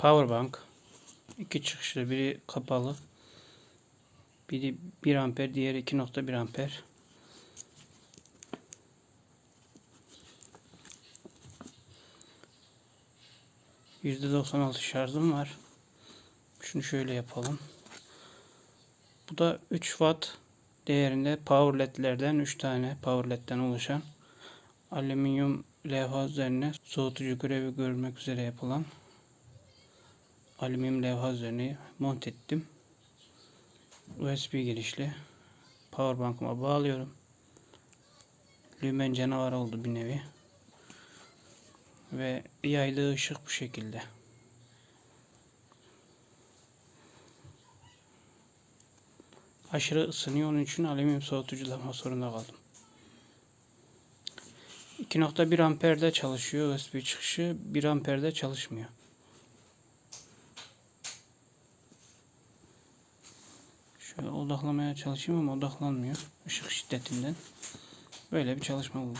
Powerbank. iki çıkışlı. Biri kapalı. Biri 1 amper. Diğeri 2.1 amper. %96 şarjım var. Şunu şöyle yapalım. Bu da 3 watt değerinde power ledlerden 3 tane power ledden oluşan alüminyum levha üzerine soğutucu görevi görmek üzere yapılan alüminyum levha üzerine mont ettim. USB girişli powerbank'ıma bağlıyorum. Lümen canavar oldu bir nevi. Ve yaydığı ışık bu şekilde. Aşırı ısınıyor onun için alüminyum soğutuculama zorunda kaldım. 2.1 amperde çalışıyor USB çıkışı 1 amperde çalışmıyor. Şöyle odaklamaya çalışayım ama odaklanmıyor ışık şiddetinden. Böyle bir çalışma oldu.